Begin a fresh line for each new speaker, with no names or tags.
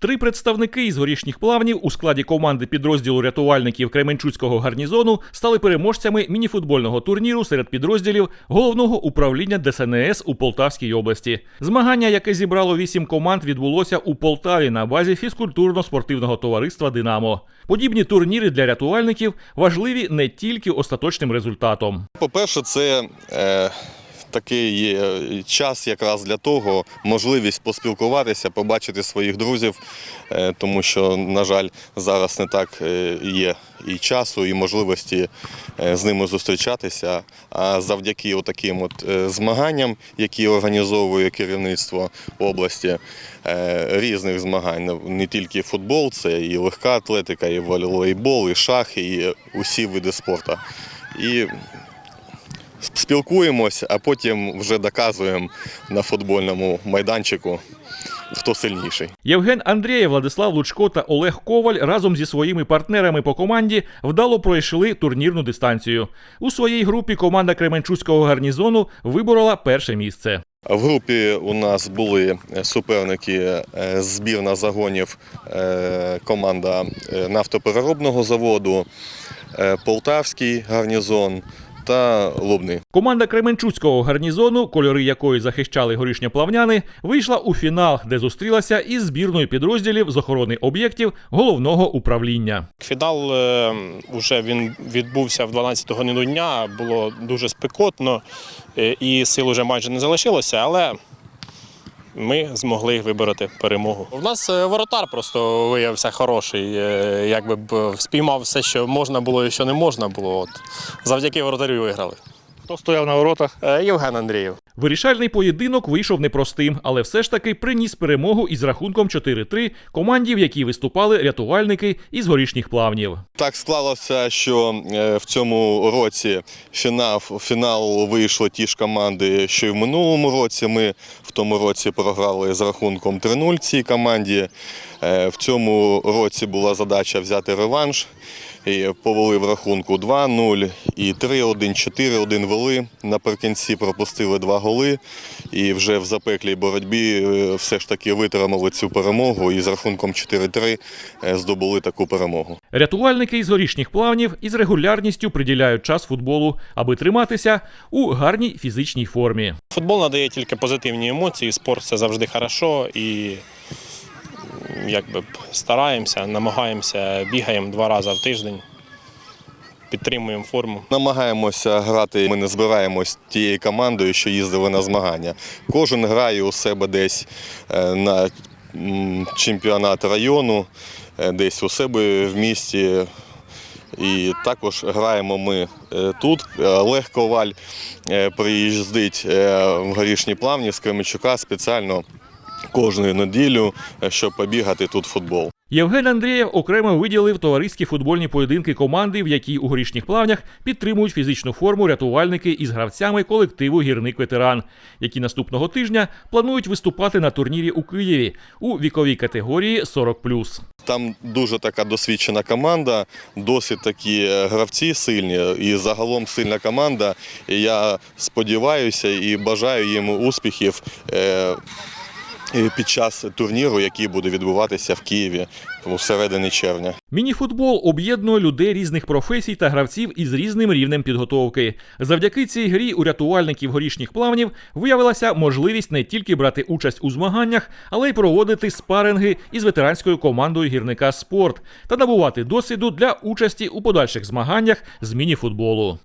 Три представники із горішніх плавнів у складі команди підрозділу рятувальників Кременчуцького гарнізону стали переможцями мініфутбольного турніру серед підрозділів головного управління ДСНС у Полтавській області. Змагання, яке зібрало вісім команд, відбулося у Полтаві на базі фізкультурно-спортивного товариства Динамо. Подібні турніри для рятувальників важливі не тільки остаточним результатом.
По-перше, це е, такий час якраз для того, можливість поспілкуватися, побачити своїх друзів, е, тому що, на жаль, зараз не так е, є і часу, і можливості е, з ними зустрічатися. А завдяки таким от змаганням, які організовує керівництво області, різних змагань, не- тільки футбол, це і легка атлетика, і волейбол, і шахи, і усі види спорту. І спілкуємось, а потім вже доказуємо на футбольному майданчику, хто сильніший.
Євген Андрієв, Владислав Лучко та Олег Коваль разом зі своїми партнерами по команді вдало пройшли турнірну дистанцію. У своїй групі команда Кременчуцького гарнізону виборола перше місце.
В групі у нас були суперники е, збірна загонів, е, команда е, нафтопереробного заводу, е, Полтавський гарнізон та Лубний.
Команда Кременчуцького гарнізону, кольори якої захищали горішньоплавняни, вийшла у фінал, де зустрілася із збірною підрозділів з охорони об'єктів головного управління.
Фінал е, вже він відбувся в 12 годину дня. Було дуже спекотно е, і сил вже майже не залишилося, але ми змогли вибороти перемогу. У нас е, воротар просто виявився хороший. е, Якби б спіймав все, що можна було і що не можна було. От завдяки воротарю виграли.
Хто стояв на воротах?
Е, Євген Андрієв.
Вирішальний поєдинок вийшов непростим, але все ж таки приніс перемогу із рахунком 4-3 команді, в якій виступали рятувальники із горішніх плавнів.
Так склалося, що е, в цьому році фінал, фінал вийшли ті ж команди, що й в минулому році. Ми в тому році програли з рахунком 3-0 цій команді. Е, В цьому році була задача взяти реванш. І повели в рахунку 2-0 і 3-1, 4-1 вели. Наприкінці пропустили два голи. І вже в запеклій боротьбі е, все ж таки витримали цю перемогу і з рахунком 4-3 е, здобули таку перемогу.
Рятувальники із горішніх плавнів із регулярністю приділяють час футболу, аби триматися у гарній фізичній формі.
Футбол надає тільки позитивні емоції, спорт це завжди хорошо і якби стараємося, намагаємося, бігаємо два рази в тиждень, підтримуємо форму.
Намагаємося грати. Ми не збираємось тією командою, що їздили на змагання. Кожен грає у себе десь е, на чемпіонат району, е, десь у себе в місті. І також граємо ми е, тут. Олег Коваль е, приїздить в горішні плавні з Кременчука спеціально кожну неділю, щоб побігати тут в футбол.
Євген Андрієв окремо виділив товариські футбольні поєдинки команди, в якій у горішніх плавнях підтримують фізичну форму рятувальники із гравцями колективу Гірник ветеран, які наступного тижня планують виступати на турнірі у Києві у віковій категорії 40+.
Там дуже така досвідчена команда, досить такі е, гравці сильні і загалом сильна команда. Я сподіваюся і бажаю їм успіхів е, під час турніру, який буде відбуватися в Києві у середині червня.
Мініфутбол об'єднує людей різних професій та гравців із різним рівнем підготовки. Завдяки цій грі у рятувальників горішніх плавнів виявилася можливість не тільки брати участь у змаганнях, але й проводити спаринги із ветеранською командою гірника спорт та набувати досвіду для участі у подальших змаганнях з мініфутболу.